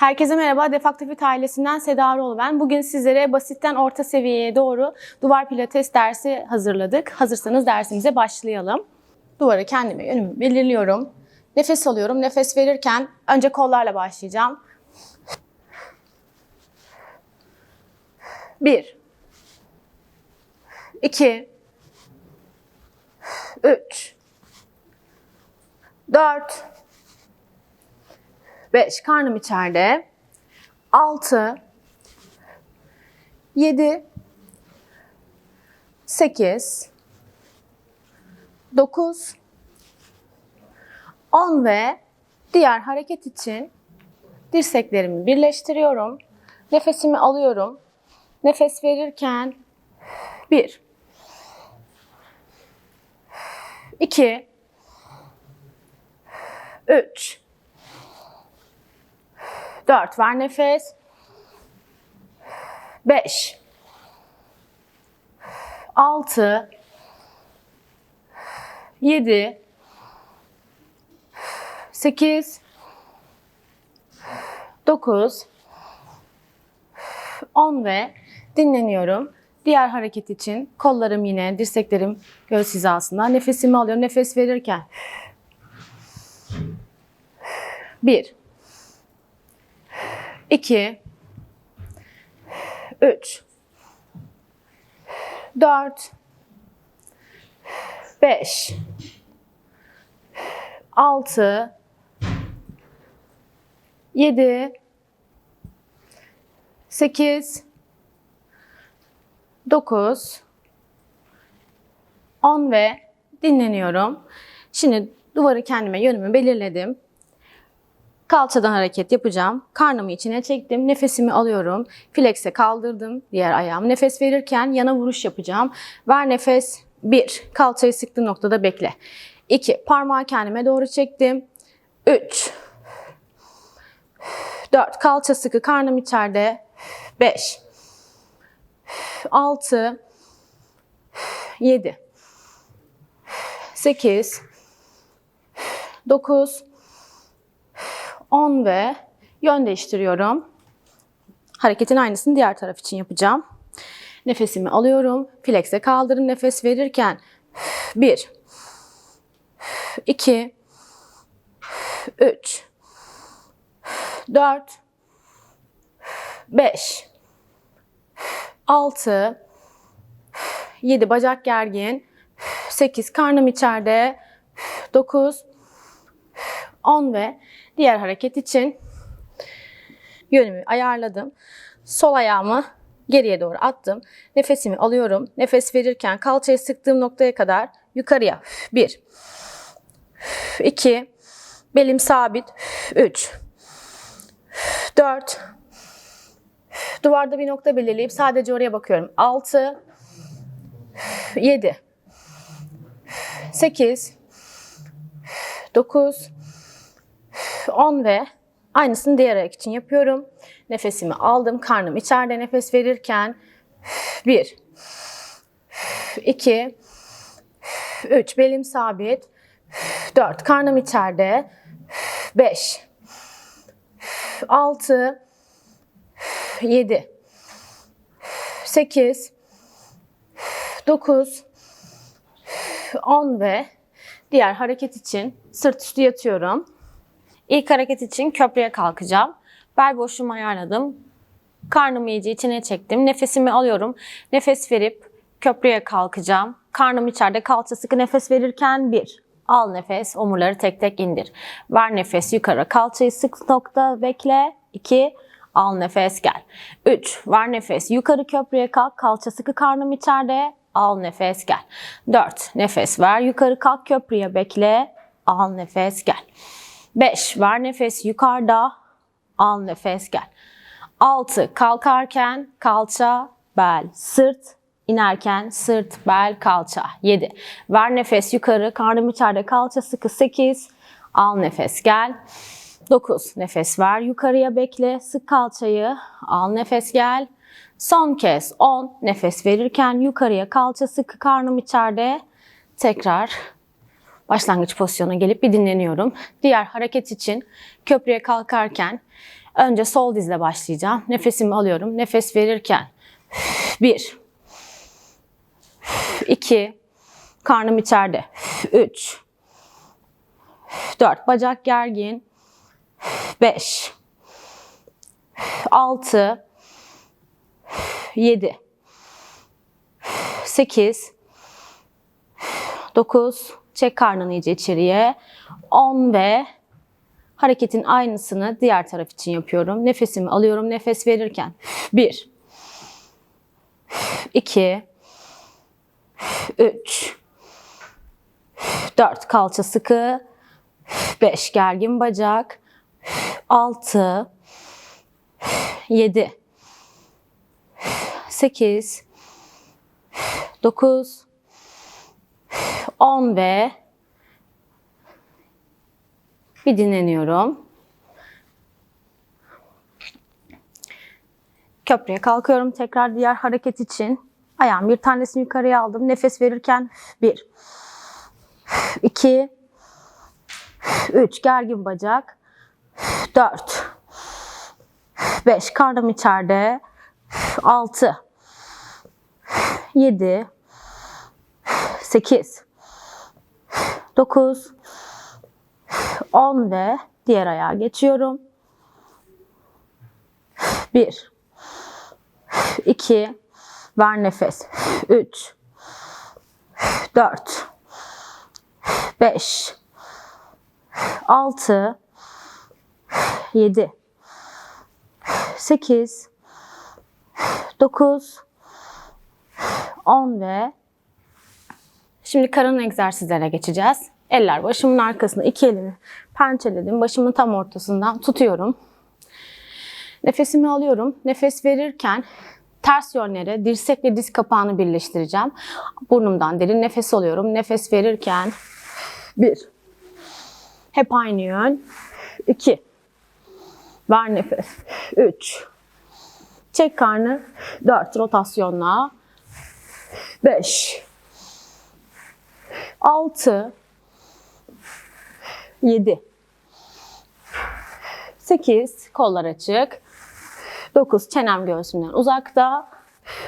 Herkese merhaba. Defaktifit ailesinden Seda Aroğlu ben. Bugün sizlere basitten orta seviyeye doğru duvar pilates dersi hazırladık. Hazırsanız dersimize başlayalım. Duvarı kendime yönümü belirliyorum. Nefes alıyorum. Nefes verirken önce kollarla başlayacağım. Bir. iki, Üç. Dört. 5 karnım içeride. 6 7 8 9 10 ve diğer hareket için dirseklerimi birleştiriyorum. Nefesimi alıyorum. Nefes verirken 1 2 3 4 ver nefes. 5 6 7 8 9 10 ve dinleniyorum. Diğer hareket için kollarım yine dirseklerim göğüs hizasında. Nefesimi alıyorum. Nefes verirken 1 2 3 4 5 6 7 8 9 10 ve dinleniyorum. Şimdi duvarı kendime yönümü belirledim. Kalçadan hareket yapacağım. Karnımı içine çektim. Nefesimi alıyorum. Flex'e kaldırdım diğer ayağımı. Nefes verirken yana vuruş yapacağım. Ver nefes. 1. Kalçayı sıktığım noktada bekle. 2. Parmağı kendime doğru çektim. 3. 4. Kalça sıkı. Karnım içeride. 5. 6. 7. 8. 9. 10 ve yön değiştiriyorum. Hareketin aynısını diğer taraf için yapacağım. Nefesimi alıyorum. Flex'e kaldırım nefes verirken. 1 2 3 4 5 6 7 bacak gergin. 8 karnım içeride. 9 10 ve diğer hareket için yönümü ayarladım. Sol ayağımı geriye doğru attım. Nefesimi alıyorum. Nefes verirken kalçayı sıktığım noktaya kadar yukarıya. 1 2 Belim sabit. 3 4 Duvarda bir nokta belirleyip sadece oraya bakıyorum. 6 7 8 9 10 ve aynısını diğer ayak için yapıyorum. Nefesimi aldım. Karnım içeride nefes verirken. 1 2 3 belim sabit. 4 karnım içeride. 5 6 7 8 9 10 ve diğer hareket için sırt üstü yatıyorum. İlk hareket için köprüye kalkacağım. Bel boşluğumu ayarladım. Karnımı iyice içine çektim. Nefesimi alıyorum. Nefes verip köprüye kalkacağım. Karnım içeride kalça sıkı nefes verirken bir. Al nefes, omurları tek tek indir. Ver nefes yukarı. Kalçayı sık nokta bekle. 2. Al nefes gel. 3. Ver nefes yukarı köprüye kalk. Kalça sıkı karnım içeride. Al nefes gel. 4. Nefes ver yukarı kalk köprüye bekle. Al nefes gel. 5. Ver nefes yukarıda. Al nefes gel. 6. Kalkarken kalça, bel, sırt. inerken sırt, bel, kalça. 7. Ver nefes yukarı. Karnım içeride kalça sıkı. 8. Al nefes gel. 9. Nefes ver yukarıya bekle. Sık kalçayı. Al nefes gel. Son kez 10. Nefes verirken yukarıya kalça sıkı. Karnım içeride. Tekrar başlangıç pozisyonuna gelip bir dinleniyorum. Diğer hareket için köprüye kalkarken Önce sol dizle başlayacağım. Nefesimi alıyorum. Nefes verirken 1 2 Karnım içeride. 3 4 Bacak gergin. 5 6 7 8 9 çek karnını iyice içeriye. 10 ve hareketin aynısını diğer taraf için yapıyorum. Nefesimi alıyorum nefes verirken. 1 2 3 4 kalça sıkı. 5 gergin bacak. 6 7 8 9 10 ve bir dinleniyorum. Köprüye kalkıyorum. Tekrar diğer hareket için. Ayağım bir tanesini yukarıya aldım. Nefes verirken 1 2 3 gergin bacak 4 5 karnım içeride 6 7 8 9 10 ve diğer ayağa geçiyorum. 1 2 ver nefes. 3 4 5 6 7 8 9 10 ve şimdi karın egzersizlere geçeceğiz. Eller başımın arkasında iki elimi pençeledim. Başımın tam ortasından tutuyorum. Nefesimi alıyorum. Nefes verirken ters yönlere dirsekle diz kapağını birleştireceğim. Burnumdan derin nefes alıyorum. Nefes verirken bir. Hep aynı yön. İki. Ver nefes. Üç. Çek karnı. Dört. Rotasyonla. Beş. Altı. Yedi. Sekiz. Kollar açık. Dokuz. Çenem göğsümden uzakta.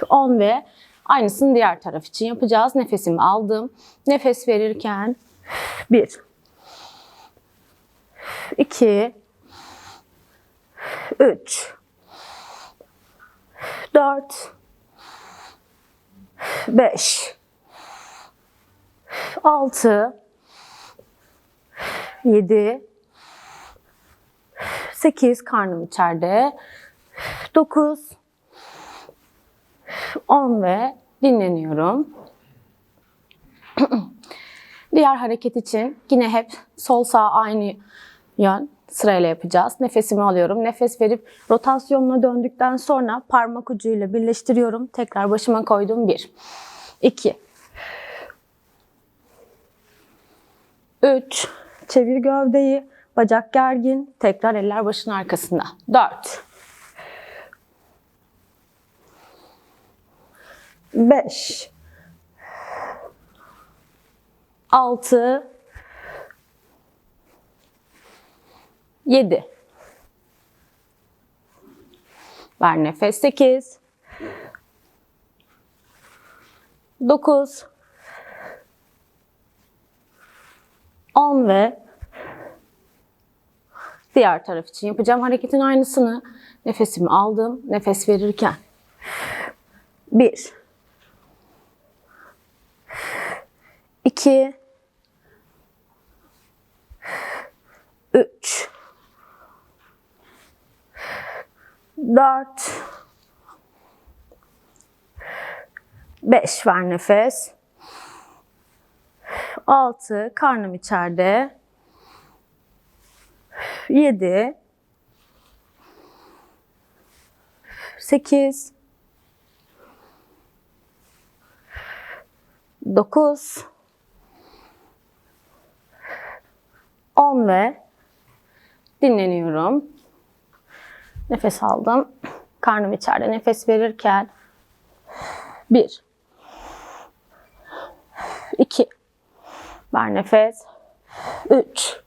On ve aynısını diğer taraf için yapacağız. Nefesimi aldım. Nefes verirken bir. iki, Üç. Dört. Beş. Altı. Yedi. Sekiz. Karnım içeride. Dokuz. On ve dinleniyorum. Diğer hareket için yine hep sol sağ aynı yön sırayla yapacağız. Nefesimi alıyorum. Nefes verip rotasyonuna döndükten sonra parmak ucuyla birleştiriyorum. Tekrar başıma koydum. 1 2 3 Çevir gövdeyi. Bacak gergin. Tekrar eller başın arkasında. 4 5 6 7 Ver nefes 8 9 10 ve diğer taraf için yapacağım hareketin aynısını. Nefesimi aldım. Nefes verirken. 1 2 3 4 5 ver nefes. 6 karnım içeride. 7 8 9 10 ve dinleniyorum. Nefes aldım. Karnım içeride nefes verirken 1 2 Ver nefes. 3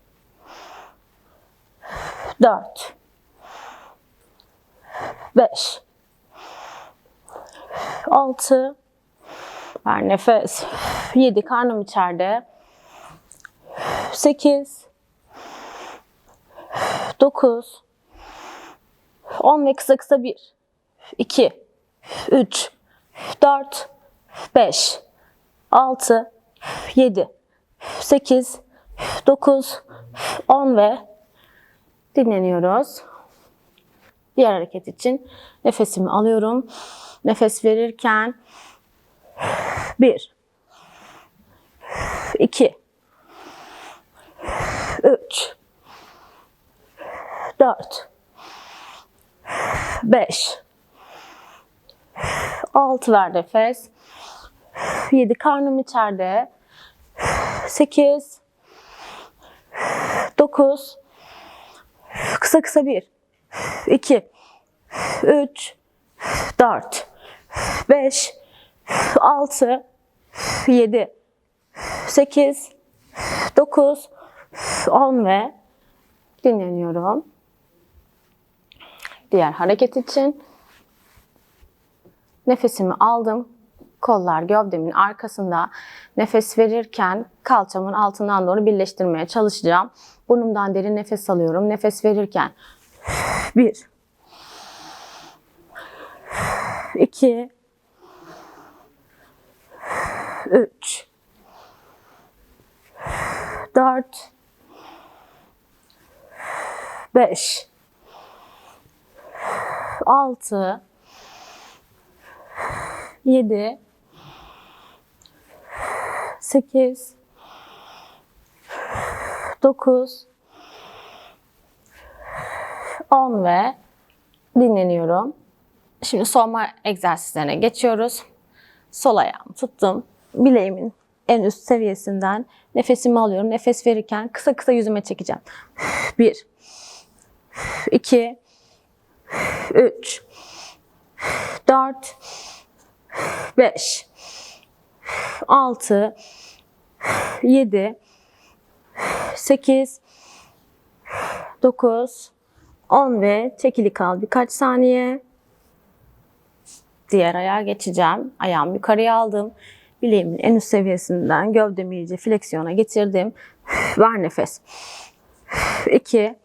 4 5 6 Ver nefes. 7 karnım içeride. 8 9 10 ve kısa kısa 1 2 3 4 5 6 7 8 9 10 ve dinleniyoruz. Diğer hareket için nefesimi alıyorum. Nefes verirken 1 2 3 4 5 6 ver nefes 7 karnım içeride 8 9 kısa kısa 1 2 3 4 5 6 7 8 9 10 ve dinleniyorum. Diğer hareket için nefesimi aldım. Kollar gövdemin arkasında. Nefes verirken kalçamın altından doğru birleştirmeye çalışacağım. Burnumdan derin nefes alıyorum. Nefes verirken 1 2 3 4 5 6 7 8 9 10 ve dinleniyorum. Şimdi soğuma egzersizlerine geçiyoruz. Sol ayağımı tuttum. Bileğimin en üst seviyesinden nefesimi alıyorum. Nefes verirken kısa kısa yüzüme çekeceğim. 1 2 3 4 5 6 7 8 9 10 ve çekili kal birkaç saniye. Diğer ayağa geçeceğim. Ayağımı yukarıya aldım. Bileğimin en üst seviyesinden gövdemi iyice fleksiyona getirdim. Ver nefes. 2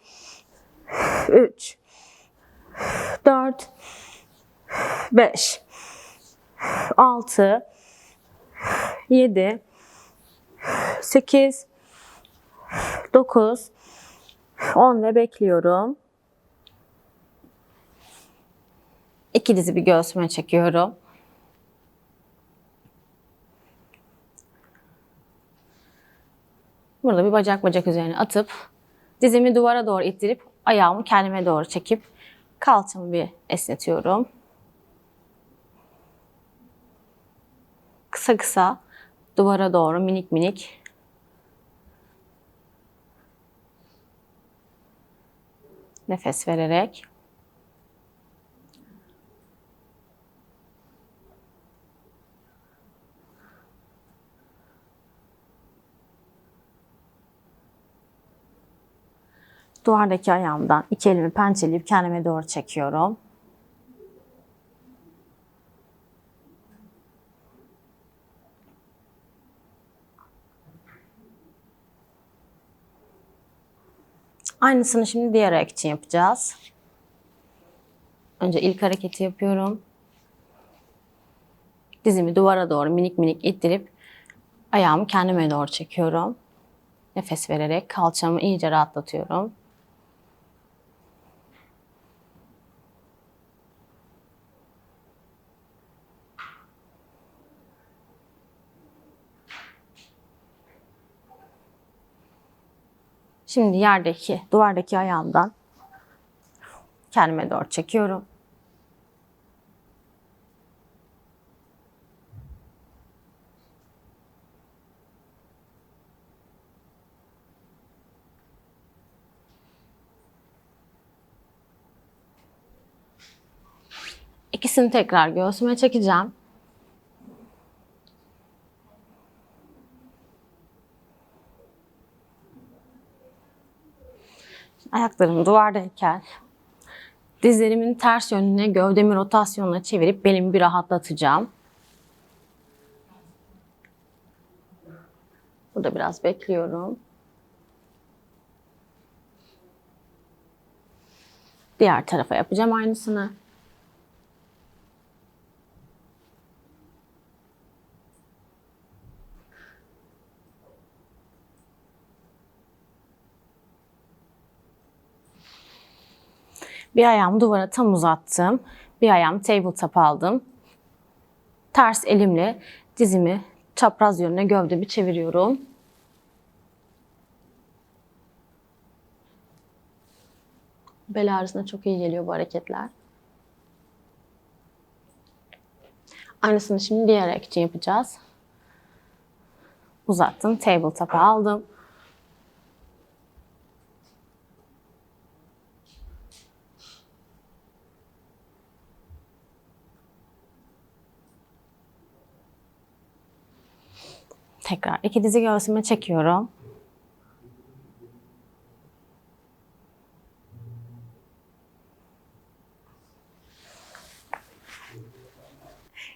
3 4 5 6 7 8 9 10 ve bekliyorum. İki dizi bir göğsüme çekiyorum. Burada bir bacak bacak üzerine atıp dizimi duvara doğru ittirip ayağımı kendime doğru çekip kalçamı bir esnetiyorum. Kısa kısa duvara doğru minik minik nefes vererek Duvardaki ayağımdan iki elimi pençeleyip kendime doğru çekiyorum. Aynısını şimdi diğer ayak için yapacağız. Önce ilk hareketi yapıyorum. Dizimi duvara doğru minik minik ittirip ayağımı kendime doğru çekiyorum. Nefes vererek kalçamı iyice rahatlatıyorum. Şimdi yerdeki, duvardaki ayağımdan kendime doğru çekiyorum. İkisini tekrar göğsüme çekeceğim. Ayaklarım duvardayken Dizlerimin ters yönüne gövdemi rotasyonla çevirip belimi bir rahatlatacağım. Burada biraz bekliyorum. Diğer tarafa yapacağım aynısını. Bir ayağımı duvara tam uzattım. Bir ayağımı tabletop aldım. Ters elimle dizimi çapraz yönüne gövdemi çeviriyorum. Bel ağrısına çok iyi geliyor bu hareketler. Aynısını şimdi diğer ayak yapacağız. Uzattım, tabletop'a aldım. Tekrar iki dizi göğsüme çekiyorum.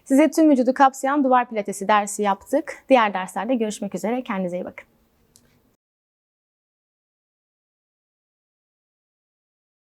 Size tüm vücudu kapsayan duvar pilatesi dersi yaptık. Diğer derslerde görüşmek üzere. Kendinize iyi bakın.